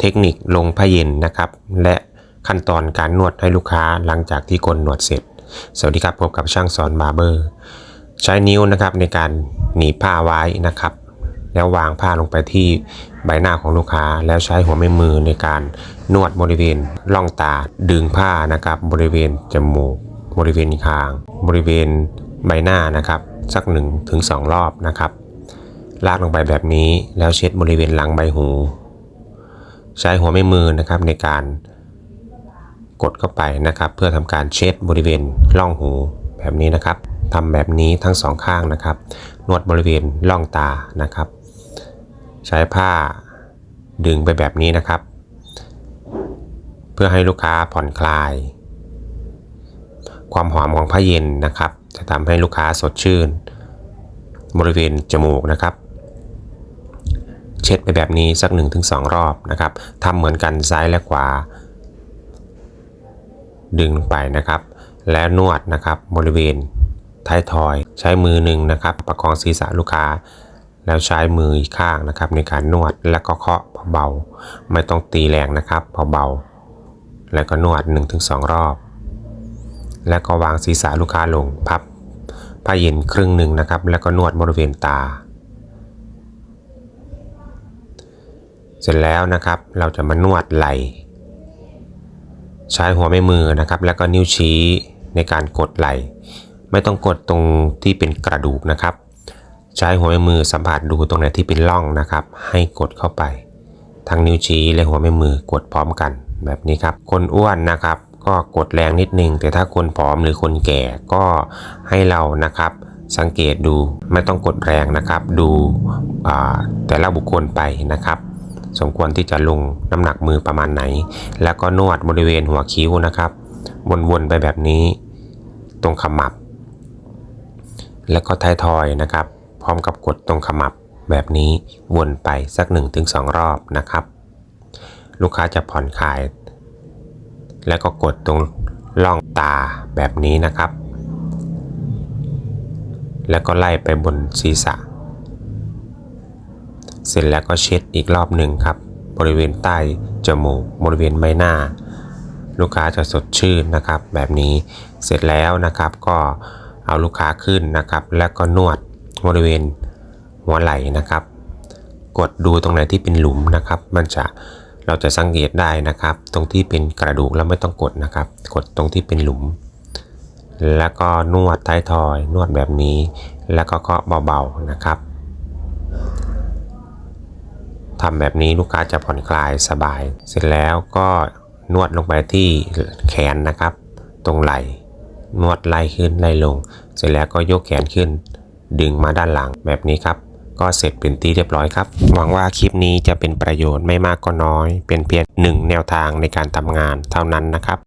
เทคนิคลงผ้าเย็นนะครับ และขั้นตอนการนวดให้ลูกค้าหลังจากที่กลนวดเสร็จ สวัสดีครับพบกับช่างสอนบาร์เบอร์ ใช้นิ้วนะครับในการหนีบผ้าไว้นะครับ แล้ววางผ้าลงไปที่ใบหน้าของลูกค้า แล้วใช้หัวแม่มือในการนวดบริเวณล่องตาดึงผ้านะครับ บริเวณจมูก บริเวณคาง บริเวณใบหน้านะครับ สัก1นถึงสรอบนะครับ ลากลงไปแบบนี้แล้วเช็ดบริเวณหลังใบหู ใช้หัวแม่มือนะครับในการกดเข้าไปนะครับ เพื่อทำการเช็ดบริเวณร่องหูแบบนี้นะครับทำแบบนี้ทั้งสองข้างนะครับ นวดบริเวณร่องตานะครับ ใช้ผ้าดึงไปแบบนี้นะครับ เพื่อให้ลูกค้าผ่อนคลาย ความหอมของผ้าเย็นนะครับ จะทำให้ลูกค้าสดชื่น บริเวณจมูกนะครับ ช็ดไปแบบนี้สัก 1-2 รอบนะครับทำเหมือนกันซ้ายและขวา ดึงลงไปนะครับ และนวดนะครับบริเวณท้ายทอย ใช้มือหนึ่งนะครับ ประคองศีรษะลูกค้า แล้วใช้มืออีกข้างนะครับ ในการนวดและก็เคาะเบาๆไม่ต้องตีแรงนะครับเบาๆแล้วก็นวด 1-2 รอบ แล้วก็วางศีรษะลูกค้าลงพับผ้าเย็นครึ่งหนึ่งนะครับ แล้วก็นวดบริเวณตา เสร็จแล้วนะครับ เราจะมานวดไหล่ใช้หัวแม่มือนะครับ แล้วก็นิ้วชี้ในการกดไหล่ไม่ต้องกดตรงที่เป็นกระดูกนะครับ ใช้หัวแม่มือสัมผัสดูตรงไหนที่เป็นร่องนะครับ ให้กดเข้าไป ทั้งนิ้วชี้และหัวแม่มือกดพร้อมกันแบบนี้ครับ คนอ้วนนะครับ ก็กดแรงนิดนึง แต่ถ้าคนผอมหรือคนแก่ก็ให้เรานะครับ สังเกตดูไม่ต้องกดแรงนะครับ ดูแต่ละบุคคลไปนะครับ สมควรที่จะลงน้ำหนักมือประมาณไหน แล้วก็นวดบริเวณหัวคิ้วนะครับ วนๆไปแบบนี้ ตรงขมับ แล้วก็ท้ายทอยนะครับ พร้อมกับกดตรงขมับแบบนี้วนไปสัก 1-2 รอบนะครับ ลูกค้าจะผ่อนคลาย แล้วก็กดตรงร่องตาแบบนี้นะครับ แล้วก็ไล่ไปบนศีรษะ เสร็จแล้วก็เช็ดอีกรอบหนึ่งครับ บริเวณใต้จมูกบริเวณใบหน้า ลูกค้าจะสดชื่นนะครับ แบบนี้เสร็จแล้วนะครับก็เอาลูกค้าขึ้นนะครับ แล้วก็นวดบริเวณหัวไหล่นะครับ กดดูตรงไหนที่เป็นหลุมนะครับ มันจะเราจะสังเกตได้นะครับ ตรงที่เป็นกระดูกเราไม่ต้องกดนะครับ กดตรงที่เป็นหลุม แล้วก็นวดท้ายทอย นวดแบบนี้ แล้วก็เคาะเบาๆนะครับ ทำแบบนี้ลูกค้าจะผ่อนคลายสบาย เสร็จแล้วก็นวดลงไปที่แขนนะครับ ตรงไหล่นวดไล่ขึ้นไล่ลง เสร็จแล้วก็ยกแขนขึ้น ดึงมาด้านหลังแบบนี้ครับ ก็เสร็จเป็นที่เรียบร้อยครับ หวังว่าคลิปนี้จะเป็นประโยชน์ไม่มากก็น้อย เป็นเพียงหนึ่งแนวทางในการทำงานเท่านั้นนะครับ